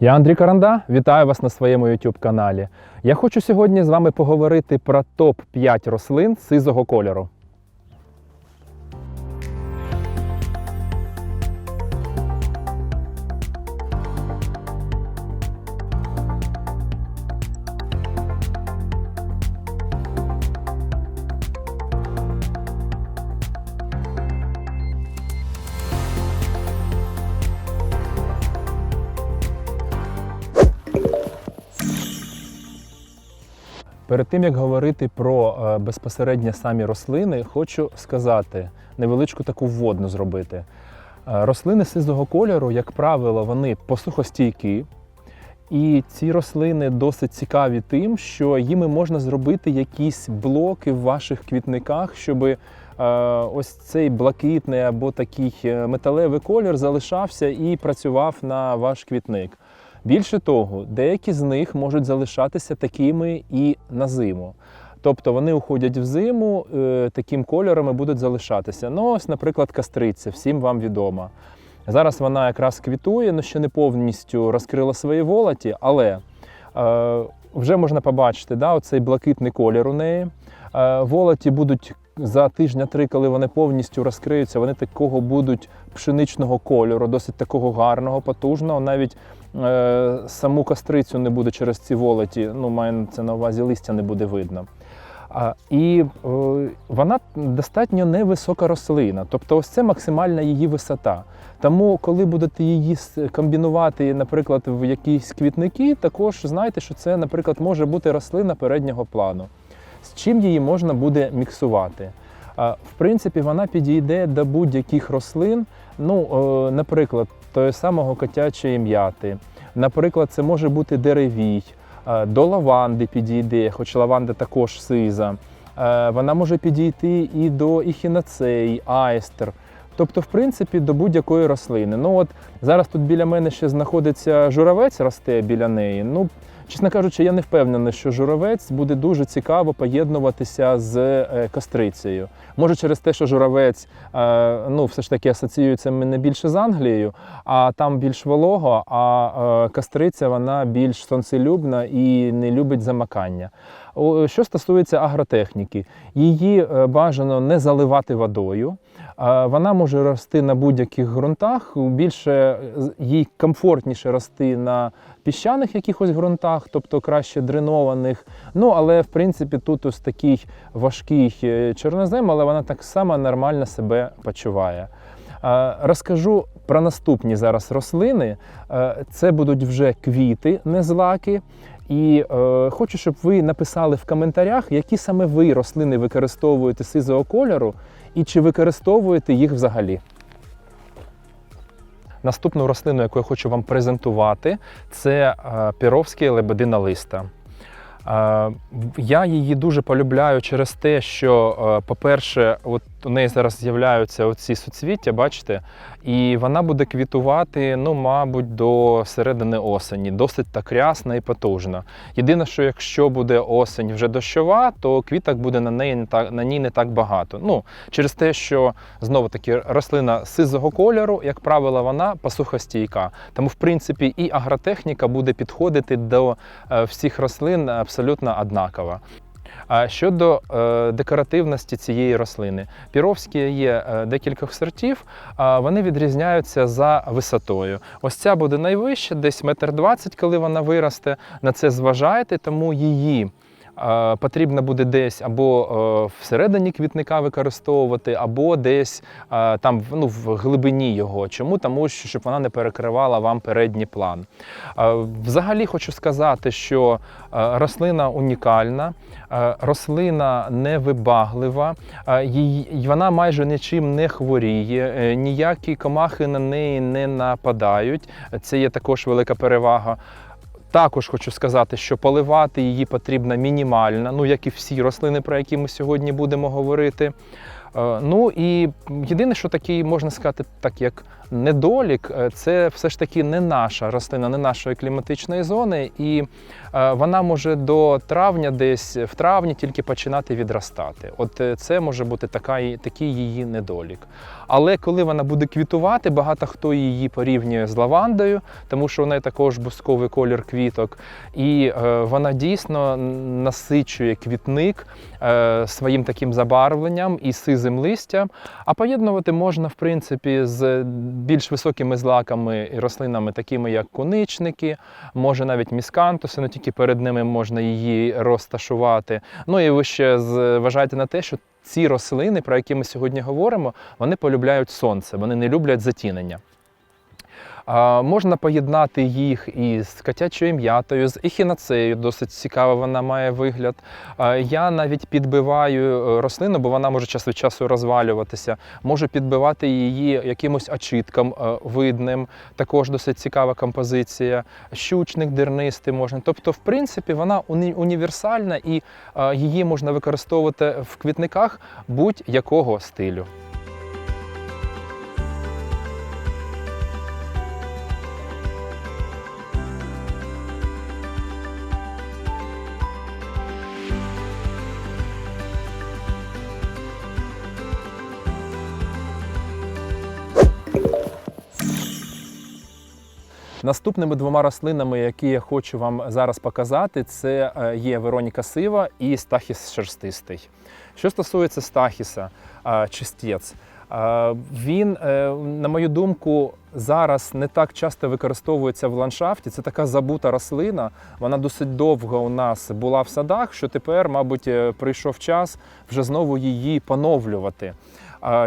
Я Андрій Каранда, вітаю вас на своєму YouTube каналі. Я хочу сьогодні з вами поговорити про топ-5 рослин сизого кольору. Перед тим як говорити про е, безпосередньо самі рослини, хочу сказати невеличку таку вводну зробити. Е, Рослини сизого кольору, як правило, вони посухостійкі, і ці рослини досить цікаві тим, що їми можна зробити якісь блоки в ваших квітниках, щоб е, ось цей блакитний або такий металевий колір залишався і працював на ваш квітник. Більше того, деякі з них можуть залишатися такими і на зиму. Тобто вони уходять в зиму, е, таким кольором і будуть залишатися. Ну, ось, наприклад, кастриця, всім вам відома. Зараз вона якраз квітує, але ще не повністю розкрила свої волоті, але е, вже можна побачити да, оцей блакитний колір у неї. Е, волоті будуть за тижня-три, коли вони повністю розкриються, вони такого будуть пшеничного кольору, досить такого гарного, потужного. Навіть саму кастрицю не буде через ці волоті, ну, маю це на увазі листя не буде видно. А, і е, вона достатньо невисока рослина, тобто ось це максимальна її висота. Тому, коли будете її комбінувати, наприклад, в якісь квітники, також знайте, що це, наприклад, може бути рослина переднього плану. З чим її можна буде міксувати? В принципі, вона підійде до будь-яких рослин. Ну, е, наприклад, того самого котячої м'яти. Наприклад, це може бути деревій, е, до лаванди підійде, хоч лаванда також сиза. Е, Вона може підійти і до іхінацеї, айстер. Тобто, в принципі, до будь-якої рослини. Ну от зараз тут біля мене ще знаходиться журавець, росте біля неї. Ну, чесно кажучи, я не впевнений, що журавець буде дуже цікаво поєднуватися з е, кастрицею. Може, через те, що журавець е, ну, все ж таки асоціюється мене більше з Англією, а там більш волого, а е, кастриця вона більш сонцелюбна і не любить замакання. Що стосується агротехніки, її бажано не заливати водою. Вона може рости на будь-яких ґрунтах. Більше їй комфортніше рости на піщаних якихось ґрунтах, тобто краще дренованих. Ну але в принципі тут ось такий важкий е, чорнозем, але вона так само нормально себе почуває. Розкажу про наступні зараз рослини. Е, Це будуть вже квіти, не злаки. І е, хочу, щоб ви написали в коментарях, які саме ви рослини використовуєте сизого кольору і чи використовуєте їх взагалі. Наступну рослину, яку я хочу вам презентувати, це е, піровський лебедина листа. Е, Я її дуже полюбляю через те, що, е, по-перше, от у неї зараз з'являються оці суцвіття, бачите, і вона буде квітувати, ну, мабуть, до середини осені, досить так рясна і потужна. Єдине, що якщо буде осень вже дощова, то квіток буде на неї не так на ній не так багато. Ну через те, що знову таки рослина сизого кольору, як правило, вона посухостійка. Тому, в принципі, і агротехніка буде підходити до е, всіх рослин абсолютно однакова. А щодо е, декоративності цієї рослини, піровські є е, декількох сортів, а вони відрізняються за висотою. Ось ця буде найвища, десь метр двадцять, коли вона виросте. На це зважайте, тому її. Потрібно буде десь або е, всередині квітника використовувати, або десь е, там ну, в глибині його. Чому? Тому що щоб вона не перекривала вам передній план. Взагалі хочу сказати, що е, рослина унікальна, рослина невибаглива, вона майже нічим не хворіє, ніякі комахи на неї не нападають. Це є також велика перевага. Також хочу сказати, що поливати її потрібно мінімально, ну як і всі рослини, про які ми сьогодні будемо говорити. Е, Ну і єдине, що такий можна сказати, так як недолік е, це все ж таки не наша рослина, не нашої кліматичної зони, і е, вона може до травня, десь в травні тільки починати відростати. От е, це може бути така, такий її недолік. Але коли вона буде квітувати, багато хто її порівнює з лавандою, тому що неї також бусковий колір квіток, і вона дійсно насичує квітник своїм таким забарвленням і сизим листям. А поєднувати можна, в принципі, з більш високими злаками і рослинами, такими як коничники, може навіть міскантуси, але тільки перед ними можна її розташувати. Ну і ви ще зважайте на те, що ці рослини, про які ми сьогодні говоримо, вони полюбляють сонце, вони не люблять затінення. Можна поєднати їх із котячою м'ятою, з ехінацею, досить цікава вона має вигляд. Я навіть підбиваю е, рослину, бо вона може час від часу розвалюватися. Можу підбивати її якимось очитком е, видним, також досить цікава композиція. Щучник дернистий можна. Тобто, в принципі, вона уні- універсальна і е, її можна використовувати в квітниках будь-якого стилю. Наступними двома рослинами, які я хочу вам зараз показати, це е, є Вероніка Сива і Стахіс шерстистий. Що стосується Стахіса, е, чистець, він, е, на мою думку, зараз не так часто використовується в ландшафті. Це така забута рослина. Вона досить довго у нас була в садах, що тепер, мабуть, прийшов час вже знову її поновлювати.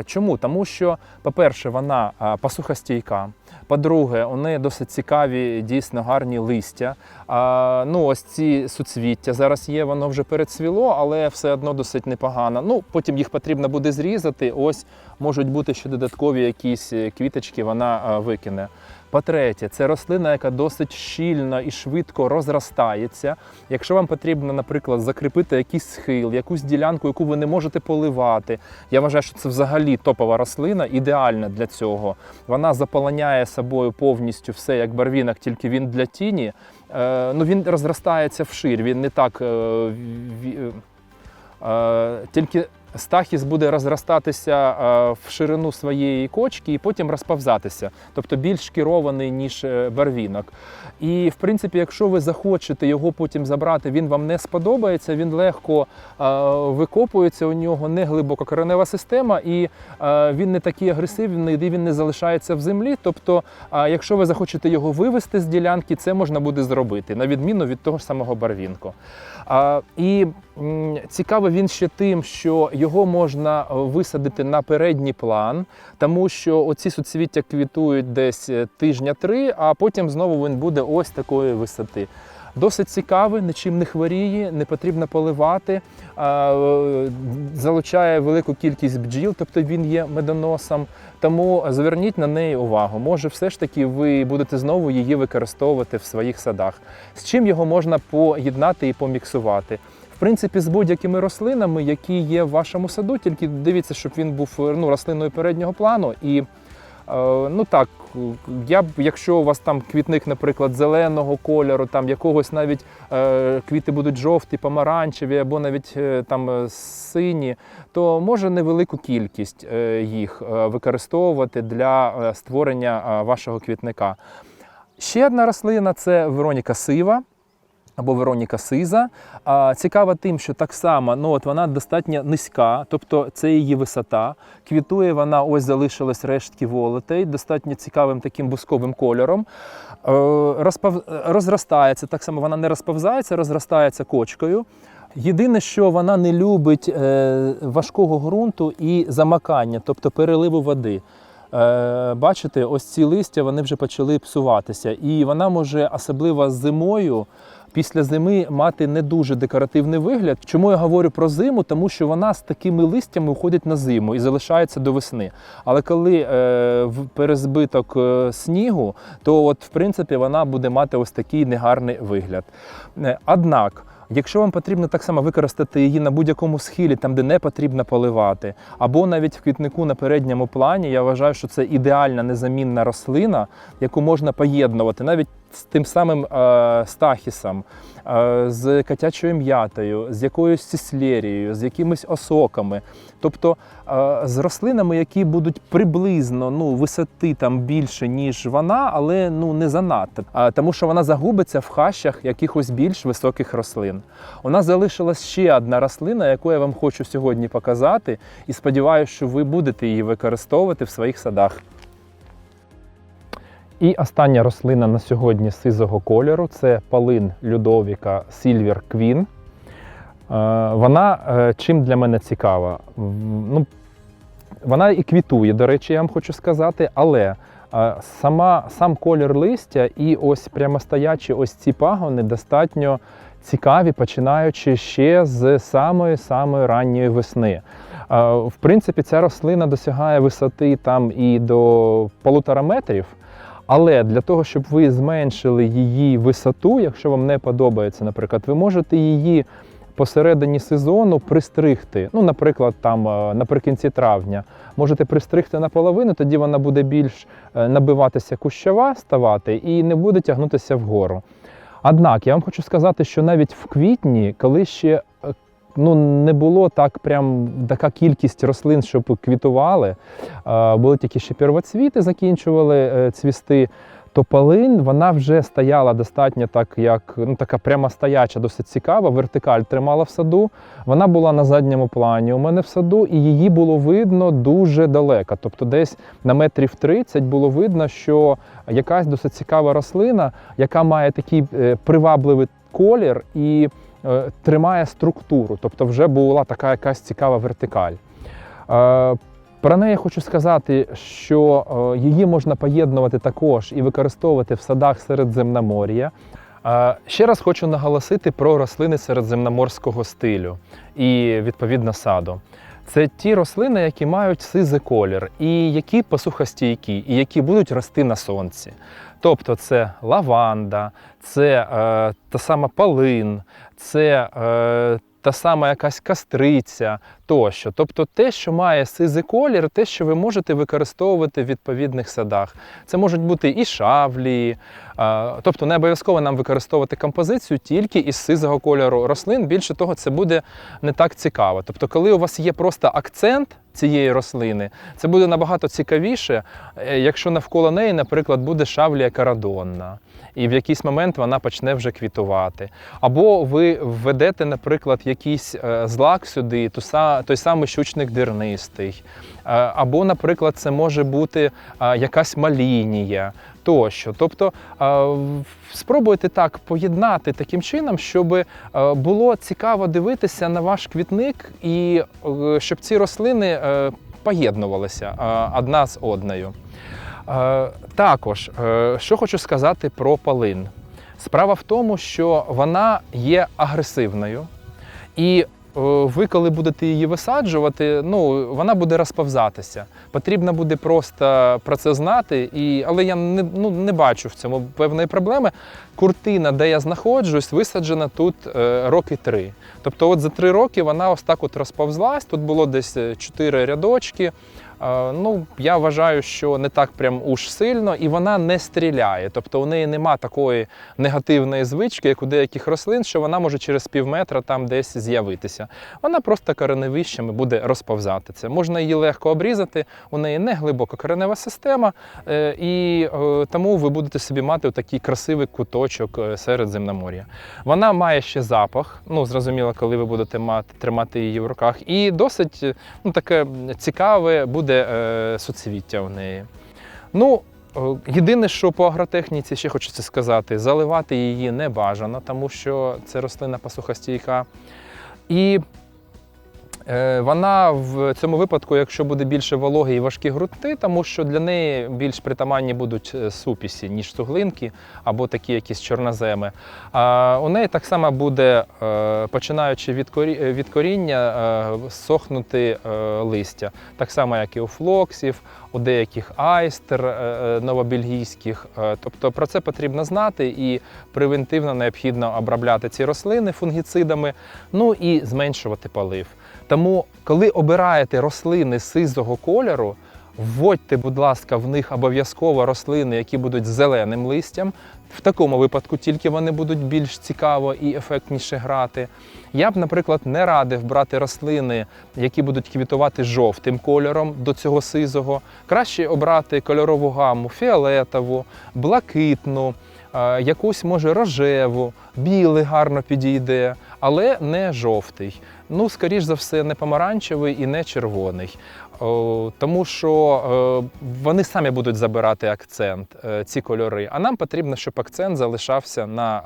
Чому? Тому що, по-перше, вона пасухостійка. По-друге, неї досить цікаві, дійсно гарні листя. Ну, ось ці суцвіття зараз є, воно вже перецвіло, але все одно досить непогано. Ну, потім їх потрібно буде зрізати. Ось можуть бути ще додаткові якісь е, квіточки, вона викине. По-третє, це рослина, яка досить щільно і швидко розростається. Якщо вам потрібно, наприклад, закріпити якийсь схил, якусь ділянку, яку ви не можете поливати, я вважаю, що це взагалі топова рослина, ідеальна для цього. Вона заполоняє собою повністю все як барвінок, тільки він для тіні. Е, ну, він розростається вшир, він не так. Е, е, тільки стахіс буде розростатися е, в ширину своєї кочки і потім розповзатися, тобто більш керований, ніж е, барвінок. І в принципі, якщо ви захочете його потім забрати, він вам не сподобається, він легко е, викопується, у нього не глибока коренева система, і він не такий агресивний, він не залишається в землі. Тобто, якщо ви захочете його вивести з ділянки, це можна буде зробити, на відміну від того ж самого барвінку. І цікавий він ще тим, що його можна е, висадити на передній план, тому що оці суцвіття квітують десь е, тижня три, а потім знову він буде ось такої висоти. Досить цікавий, нічим не хворіє, не потрібно поливати, е, залучає велику кількість бджіл, тобто він є медоносом. Тому зверніть на неї увагу. Може, все ж таки ви будете знову її використовувати в своїх садах. З чим його можна поєднати і поміксувати? В принципі, з будь-якими рослинами, які є в вашому саду, тільки дивіться, щоб він був ну, рослиною переднього плану. І е, ну так, я б, якщо у вас там квітник, наприклад, зеленого кольору, там якогось навіть е, квіти будуть жовті, помаранчеві або навіть е, там е, сині, то може невелику кількість е, їх е, використовувати для е, створення е, вашого квітника. Ще одна рослина це Вероніка сива. Або Вероніка Сиза. А, цікава тим, що так само ну, от вона достатньо низька, тобто це її висота. Квітує вона, ось залишились рештки волотей, достатньо цікавим таким бусковим кольором. Е, розпав... Розростається, так само вона не розповзається, розростається кочкою. Єдине, що вона не любить е, важкого ґрунту і замакання, тобто переливу води. Е, бачите, ось ці листя вони вже почали псуватися, і вона може, особливо зимою, після зими мати не дуже декоративний вигляд. Чому я говорю про зиму? Тому що вона з такими листями уходить на зиму і залишається до весни. Але коли е, перезбиток е, снігу, то от в принципі вона буде мати ось такий негарний вигляд. Е, Однак. Якщо вам потрібно так само використати її на будь-якому схилі, там де не потрібно поливати, або навіть в квітнику на передньому плані, я вважаю, що це ідеальна незамінна рослина, яку можна поєднувати навіть з тим самим е, стахісом, е, з котячою м'ятою, з якоюсь сіслерією, з якимись осоками. Тобто е, з рослинами, які будуть приблизно ну, висоти там більше, ніж вона, але ну не занадто. А, тому що вона загубиться в хащах якихось більш високих рослин. У нас залишилась ще одна рослина, яку я вам хочу сьогодні показати, і сподіваюся, що ви будете її використовувати в своїх садах. І остання рослина на сьогодні сизого кольору це палин Людовіка Silver Queen. Е, Вона е, чим для мене цікава? Ну, вона і квітує, до речі, я вам хочу сказати, але е, сама, сам колір листя і ось прямостоячі ось ці пагони достатньо цікаві, починаючи ще з самої-самої ранньої весни. В принципі, ця рослина досягає висоти там і до полутора метрів. Але для того, щоб ви зменшили її висоту, якщо вам не подобається, наприклад, ви можете її посередині сезону пристригти. Ну, наприклад, там е, наприкінці травня можете пристригти наполовину, тоді вона буде більш е, набиватися кущова, ставати і не буде тягнутися вгору. Однак я вам хочу сказати, що навіть в квітні, коли ще ну, не було так прям така кількість рослин, щоб квітували, е, були тільки ще первоцвіти, закінчували е, цвісти, то полинь вона вже стояла достатньо так, як ну, така прямо стояча, досить цікава. Вертикаль тримала в саду. Вона була на задньому плані у мене в саду, і її було видно дуже далеко. Тобто, десь на метрів 30 було видно, що якась досить цікава рослина, яка має такий е, привабливий колір і тримає структуру. Тобто, вже була така якась цікава вертикаль. Е, про неї хочу сказати, що е, її можна поєднувати також і використовувати в садах Середземномор'я. Е, Ще раз хочу наголосити про рослини середземноморського стилю і відповідно саду. Це ті рослини, які мають сизий колір, і які посухостійкі, і які будуть рости на сонці. Тобто це лаванда, це е, та сама полин, це е, та сама якась кастриця тощо. Тобто те, що має сизий колір, те, що ви можете використовувати в відповідних садах. Це можуть бути і шавлі, е, тобто не обов'язково нам використовувати композицію тільки із сизого кольору рослин. Більше того, це буде не так цікаво. Тобто, коли у вас є просто акцент цієї рослини, це буде набагато цікавіше, е, якщо навколо неї, наприклад, буде шавлія карадонна, і в якийсь момент вона почне вже квітувати. Або ви введете, наприклад, якийсь е, злак сюди, той самий щучник дернистий. Е, Або, наприклад, це може бути е, якась малінія тощо. Тобто спробуйте так поєднати таким чином, щоб було цікаво дивитися на ваш квітник і щоб ці рослини поєднувалися одна з одною. Е, Також, е, що хочу сказати про полин. Справа в тому, що вона є агресивною, і е, ви, коли будете її висаджувати, ну вона буде розповзатися. Потрібно буде просто про це знати, і, але я не, ну, не бачу в цьому певної проблеми. Куртина, де я знаходжусь, висаджена тут роки три. Тобто, от за три роки вона ось так от розповзлась. Тут було десь чотири рядочки. Е, Ну, я вважаю, що не так прям уж сильно, і вона не стріляє. Тобто у неї нема такої негативної звички, як у деяких рослин, що вона може через пів метра там десь з'явитися. Вона просто кореневищами буде розповзати це. Можна її легко обрізати, у неї не глибока коренева система, е, і е, тому ви будете собі мати такий красивий куточок серед земномор'я. Вона має ще запах, ну зрозуміло, коли ви будете мати, тримати її в руках, і досить ну, таке цікаве буде е, соцвіття в неї. Ну, е, єдине, що по агротехніці ще хочеться сказати, заливати її не бажано, тому що це рослина пасухостійка. І Вона в цьому випадку, якщо буде більше вологи і важкі грунти, тому що для неї більш притаманні будуть е, супісі, ніж суглинки або такі якісь чорноземи. А у неї так само буде, е, починаючи від корі- е, від коріння, е, сохнути е, листя. Так само, як і у флоксів, у деяких айстер е, е, новобельгійських. Е, Тобто про це потрібно знати і превентивно необхідно обробляти ці рослини фунгіцидами, ну і зменшувати полив. Тому, коли обираєте рослини сизого кольору, вводьте, будь ласка, в них обов'язково рослини, які будуть зеленим листям. В такому випадку тільки вони будуть більш цікаво і ефектніше грати. Я б, наприклад, не радив брати рослини, які будуть квітувати жовтим кольором до цього сизого. Краще обрати кольорову гаму фіолетову, блакитну, якусь може рожеву, білий гарно підійде, але не жовтий. Ну, скоріш за все, не помаранчевий і не червоний. Тому що е, вони самі будуть забирати акцент, е, ці кольори. А нам потрібно, щоб акцент залишався на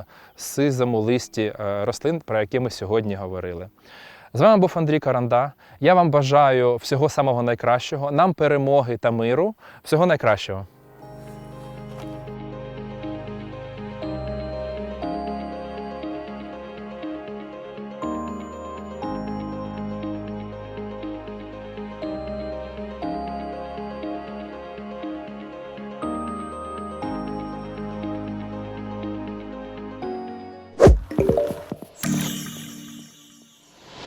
е, сизому листі е, рослин, про які ми сьогодні говорили. З вами був Андрій Каранда. Я вам бажаю всього самого найкращого, нам перемоги та миру. Всього найкращого.